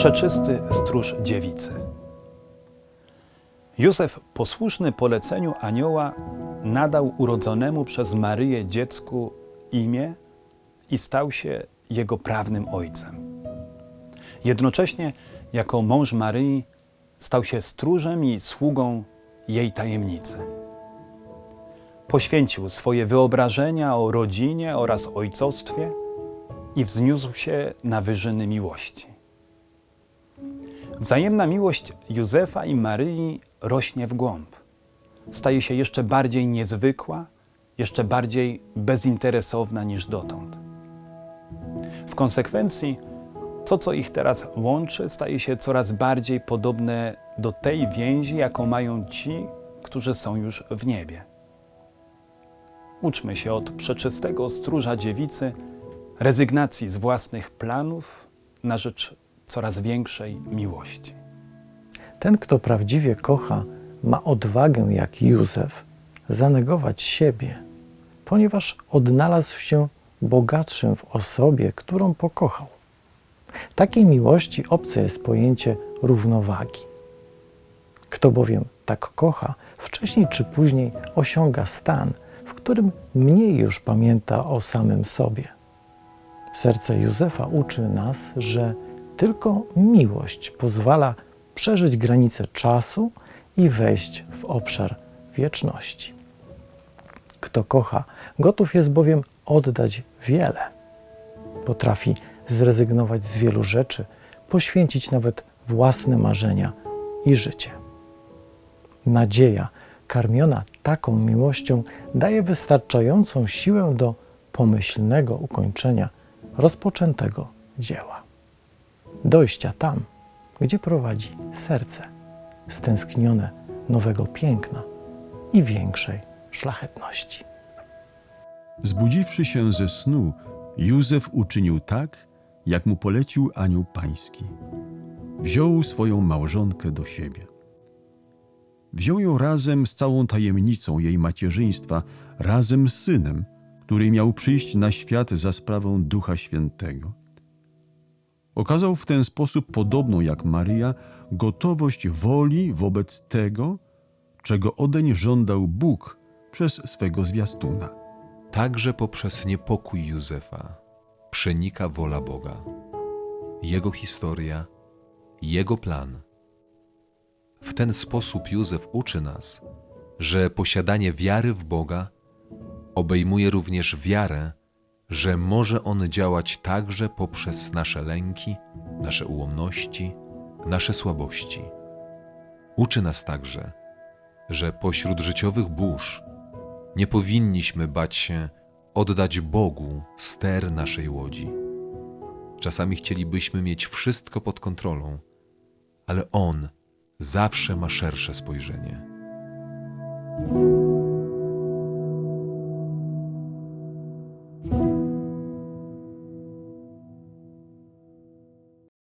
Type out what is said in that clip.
Przeczysty stróż dziewicy. Józef, posłuszny poleceniu anioła, nadał urodzonemu przez Maryję dziecku imię i stał się jego prawnym ojcem. Jednocześnie, jako mąż Maryi, stał się stróżem i sługą jej tajemnicy. Poświęcił swoje wyobrażenia o rodzinie oraz ojcostwie i wzniósł się na wyżyny miłości. Wzajemna miłość Józefa i Maryi rośnie w głąb. Staje się jeszcze bardziej niezwykła, jeszcze bardziej bezinteresowna niż dotąd. W konsekwencji, to, co ich teraz łączy, staje się coraz bardziej podobne do tej więzi, jaką mają ci, którzy są już w niebie. Uczmy się od przeczystego stróża dziewicy rezygnacji z własnych planów na rzecz coraz większej miłości. Ten, kto prawdziwie kocha, ma odwagę jak Józef zanegować siebie, ponieważ odnalazł się bogatszym w osobie, którą pokochał. Takiej miłości obce jest pojęcie równowagi. Kto bowiem tak kocha, wcześniej czy później osiąga stan, w którym mniej już pamięta o samym sobie. Serce Józefa uczy nas, że tylko miłość pozwala przeżyć granice czasu i wejść w obszar wieczności. Kto kocha, gotów jest bowiem oddać wiele. Potrafi zrezygnować z wielu rzeczy, poświęcić nawet własne marzenia i życie. Nadzieja, karmiona taką miłością, daje wystarczającą siłę do pomyślnego ukończenia rozpoczętego dzieła. Dojścia tam, gdzie prowadzi serce, stęsknione nowego piękna i większej szlachetności. Zbudziwszy się ze snu, Józef uczynił tak, jak mu polecił anioł pański. Wziął swoją małżonkę do siebie. Wziął ją razem z całą tajemnicą jej macierzyństwa, razem z synem, który miał przyjść na świat za sprawą Ducha Świętego. Okazał w ten sposób, podobną jak Maryja, gotowość woli wobec tego, czego odeń żądał Bóg przez swego zwiastuna. Także poprzez niepokój Józefa przenika wola Boga, Jego historia, Jego plan. W ten sposób Józef uczy nas, że posiadanie wiary w Boga obejmuje również wiarę, że może On działać także poprzez nasze lęki, nasze ułomności, nasze słabości. Uczy nas także, że pośród życiowych burz nie powinniśmy bać się oddać Bogu ster naszej łodzi. Czasami chcielibyśmy mieć wszystko pod kontrolą, ale On zawsze ma szersze spojrzenie.